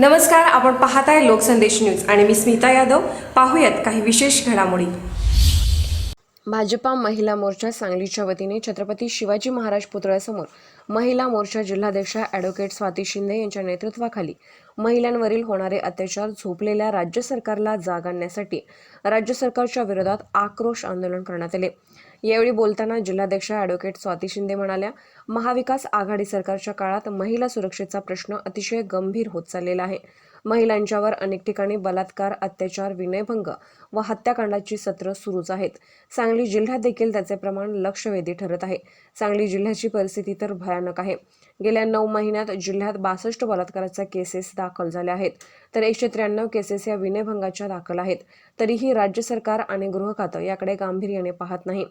नमस्कार आपण पाहताय लोकसंदेश न्यूज आणि मी स्मिता यादव. पाहूयात काही विशेष घडामोडी. भाजपा महिला मोर्चा सांगलीच्या वतीने छत्रपती शिवाजी महाराज पुतळ्यासमोर महिला मोर्चा जिल्हाध्यक्षा ॲडव्होकेट स्वाती शिंदे यांच्या नेतृत्वाखाली महिलांवरील होणारे अत्याचार झोपलेल्या राज्य सरकारला जाग आणण्यासाठी राज्य सरकारच्या विरोधात आक्रोश आंदोलन करण्यात आले. यावेळी बोलताना जिल्हाध्यक्षा ॲडव्होकेट स्वाती शिंदे म्हणाल्या महाविकास आघाडी सरकारच्या काळात महिला सुरक्षेचा प्रश्न अतिशय गंभीर होत चाललेला आहे. महिलांच्यावर अनेक ठिकाणी बलात्कार अत्याचार विनयभंग व हत्याकांडाची सत्र सुरूच आहेत. सांगली जिल्ह्यात देखील त्याचे प्रमाण लक्षवेधी ठरत आहे. सांगली जिल्ह्याची परिस्थिती तर भयानक आहे. गेल्या नऊ महिन्यात जिल्ह्यात बासष्ट बलात्काराच्या केसेस दाखल झाल्या आहेत. तर एकशे त्र्याण्णव केसेस या विनयभंगाच्या दाखल आहेत. तरीही राज्य सरकार आणि गृह खातं याकडे गांभीर्याने पाहत नाही.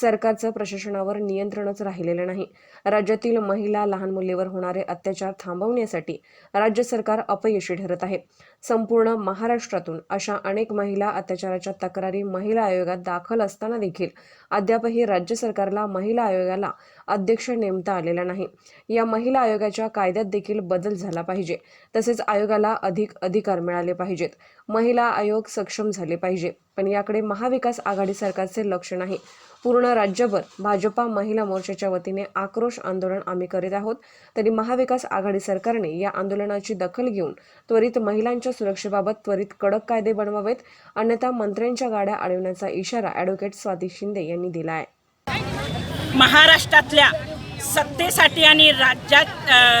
सरकारचं प्रशासनावर नियंत्रणच राहिलेलं नाही. राज्यातील महिला लहान मुलीवर होणारे अत्याचार थांबवण्यासाठी राज्य सरकार अपयशी ठरत आहे. संपूर्ण महाराष्ट्रातून अशा अनेक महिला अत्याचाराच्या तक्रारी महिला आयोगात दाखल असताना देखील अद्यापही राज्य सरकारला महिला आयोगाला अध्यक्ष नेमता आलेला नाही. या महिला आयोगाच्या कायद्यात देखील बदल झाला पाहिजे. तसेच आयोगाला अधिक अधिकार मिळाले पाहिजेत. महिला आयोग सक्षम झाले पाहिजे. पण याकडे महाविकास आघाडी सरकारचे लक्ष नाही. पूर्ण राज्यभर भाजपा महिला मोर्चाच्या वतीने आक्रोश आंदोलन आम्ही करीत आहोत. तरी महाविकास आघाडी सरकारने या आंदोलनाची दखल घेऊन त्वरित महिलांच्या सुरक्षेबाबत त्वरित कडक कायदे बनवावेत अन्यथा मंत्र्यांच्या गाड्या अडवण्याचा इशारा ॲडव्होकेट स्वाती शिंदे यांनी दिला आहे. महाराष्ट्रातल्या सत्तेसाठी आणि राज्यात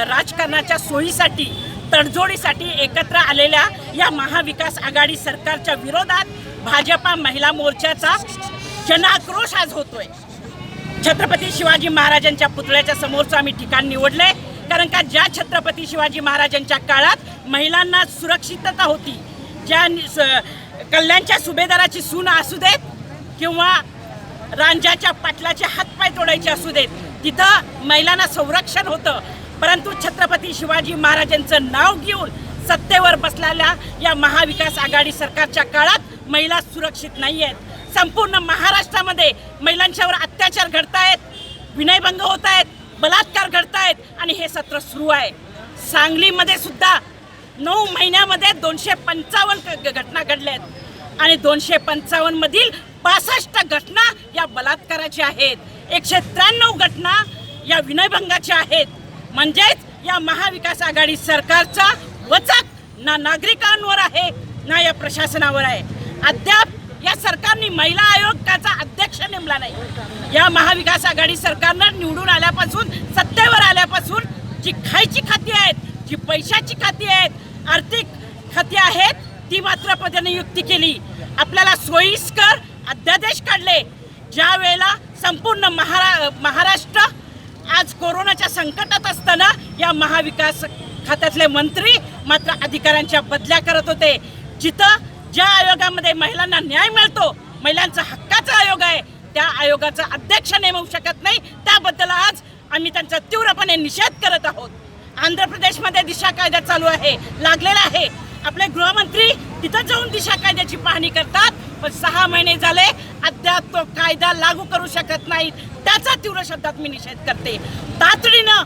राजकारणाच्या सोयीसाठी तडजोडीसाठी एकत्र आलेल्या या महाविकास आघाडी सरकारच्या विरोधात भाजपा महिला मोर्चाचा जनाक्रोश आज होतोय. छत्रपती शिवाजी महाराजांच्या पुतळ्याच्या समोरचं आम्ही ठिकाण निवडलंय. कारण का ज्या छत्रपती शिवाजी महाराजांच्या काळात महिलांना सुरक्षितता होती ज्या स- कल्याणच्या सुभेदाराची सून असू देत किंवा रांजाच्या पाटलाचे हातपाय तोडायचे असू देत तिथं महिलांना संरक्षण होतं. परंतु छत्रपती शिवाजी महाराजांचं नाव घेऊन सत्तेवर बसलेल्या या महाविकास आघाडी सरकारच्या काळात महिला सुरक्षित नाही आहेत संपूर्ण महिलांच्यावर अत्याचार घडतायत विनयभंग होत आहेत बलात्कार घडतायत आणि हे सत्र सुरू आहे. सांगलीमध्ये सुद्धा नऊ महिन्यामध्ये दोनशे पंचावन्न घटना घडल्या आहेत आणि दोनशे पंचावन्नमधील पासष्ट घटना या बलात्काराच्या आहेत. एकशे त्र्याण्णव घटना या विनयभंगाच्या आहेत. म्हणजेच या महाविकास आघाडी सरकारचा वचक ना नागरिकांवर आहे ना या प्रशासनावर आहे. अद्याप या सरकारने महिला आयोगाचा अध्यक्ष नेमला नाही. या महाविकास आघाडी सरकारनं निवडून आल्यापासून सत्तेवर आल्यापासून जी खायची खाती आहेत जी पैशाची खाती आहेत आर्थिक खाती आहेत ती मात्र पदनियुक्ती केली. आपल्याला सोयीस्कर अध्यादेश काढले. ज्या वेळेला संपूर्ण महारा महाराष्ट्र आज कोरोनाच्या संकटात असताना या महाविकास खात्यातले मंत्री मात्र अधिकाऱ्यांच्या बदल्या करत होते. जिथं ज्या आयोगामध्ये महिलांना न्याय मिळतो महिलांचा हक्काचा आयोग आहे त्या आयोगाचा अध्यक्ष नेमवू शकत नाही. त्याबद्दल आज आम्ही त्यांचा तीव्रपणे निषेध करत आहोत. आंध्र प्रदेशमध्ये दिशा कायदा चालू आहे लागलेला आहे. आपले गृहमंत्री तिथं जाऊन दिशा कायद्याची पाहणी करतात पण सहा महिने झाले अद्याप तो कायदा लागू करू शकत नाहीत. त्याचा तीव्र शब्दात मी निषेध करते. तातडीनं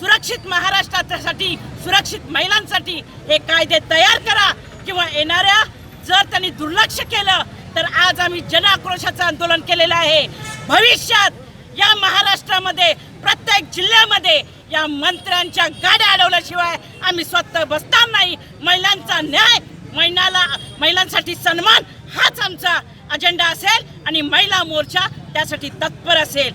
सुरक्षित महाराष्ट्रासाठी सुरक्षित महिलांसाठी हे कायदे तयार करा किंवा येणाऱ्या जर त्यांनी दुर्लक्ष केलं तर आज आम्ही जनाक्रोशाचं आंदोलन केलेलं आहे. भविष्यात या महाराष्ट्रामध्ये प्रत्येक जिल्ह्यामध्ये या मंत्र्यांच्या गाड्या अडवल्याशिवाय आम्ही स्वतः बसणार नाही. महिलांचा न्याय महिलाला महिलांसाठी सन्मान हाच आमचा अजेंडा असेल आणि महिला मोर्चा त्यासाठी तत्पर असेल.